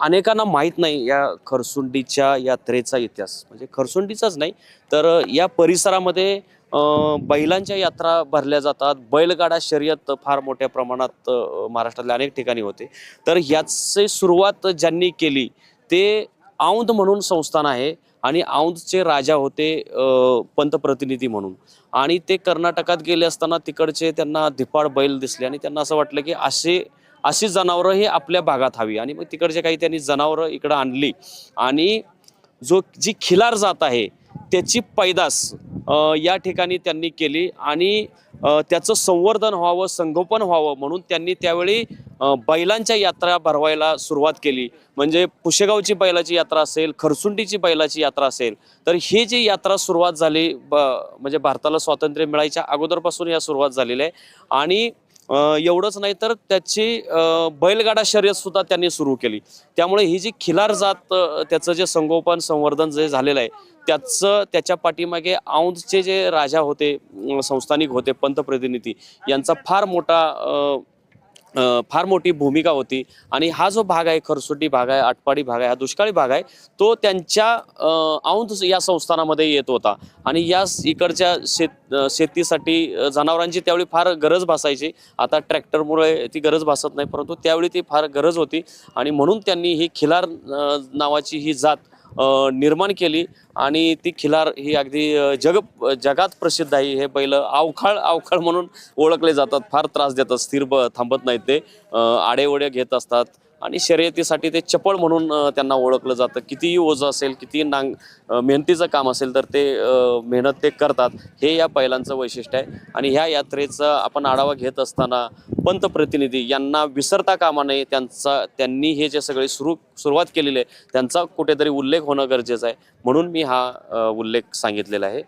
अनेकांना माहीत नाही या खरसुंडीच्या यात्रेचा इतिहास. म्हणजे खरसुंडीचाच नाही तर या परिसरामध्ये बैलांच्या यात्रा भरल्या जातात. बैलगाडा शर्यत फार मोठ्या प्रमाणात महाराष्ट्रातल्या अनेक ठिकाणी होते. तर याचे सुरुवात ज्यांनी केली ते औंध म्हणून संस्थान आहे आणि औंधचे राजा होते पंतप्रतिनिधी म्हणून. आणि ते कर्नाटकात गेले असताना तिकडचे त्यांना धिपाड बैल दिसले आणि त्यांना असं वाटलं की असे अशी जनावरं ही आपल्या भागात हवी. आणि मग तिकडचे काही त्यांनी जनावरं इकडं आणली. आणि जो जी खिलार जात आहे त्याची पैदास या ठिकाणी त्यांनी केली. आणि त्याचं संवर्धन व्हावं संगोपन व्हावं म्हणून त्यांनी त्यावेळी बैलांच्या यात्रा भरवायला सुरुवात केली. म्हणजे पुशेगावची बैलाची यात्रा असेल खरसुंडीची बैलाची यात्रा असेल तर ही जी यात्रा सुरुवात झाली ब म्हणजे भारताला स्वातंत्र्य मिळायच्या अगोदरपासून या सुरुवात झालेली आहे. आणि एवढंच नाही तर त्याची बैलगाडा शर्यत सुद्धा त्यांनी सुरू केली. त्यामुळे ही जी खिलार जात त्याचं जे संगोपन संवर्धन जे झालेलं आहे त्याचं त्याच्या पाठीमागे औंधचे जे राजा होते संस्थानिक होते पंतप्रतिनिधी यांचा फार मोठा फार मोठी भूमिका होती. आणि हा जो भाग आहे खरसोटी भाग आहे आटपाडी भाग आहे हा दुष्काळी भाग आहे तो त्यांच्या औंध या संस्थानामध्ये येत होता. आणि या इकडच्या शेत शेतीसाठी जनावरांची त्यावेळी फार गरज भासायची. आता ट्रॅक्टरमुळे ती गरज भासत नाही परंतु त्यावेळी ती फार गरज होती. आणि म्हणून त्यांनी ही खिलार नावाची ही जात निर्माण केली. आणि ती खिलार ही अगदी जग जगात प्रसिद्ध आहे. हे बैल अवखाळ अवखाळ म्हणून ओळखले जातात. फार त्रास देतात. स्थिर ब थांबत नाहीत ते. आडेओडे घेत असतात. आणि शर्यतीसाठी ते चपळ म्हणून त्यांना ओळखलं जातं. कितीही ओझं असेल कितीही नांग मेहनतीचं काम असेल तर ते मेहनत ते करतात. हे या बैलांचं वैशिष्ट्य आहे. आणि ह्या यात्रेचा आपण आढावा घेत असताना पंतप्रतिनिधी यांना विसरता कामा नये त्यांचा त्यांनी हे जे सगळे सुरू सुरुवात केलेली आहे त्यांचा कुठेतरी उल्लेख होणं गरजेचं आहे. म्हणून मी हा उल्लेख सांगितलेला आहे.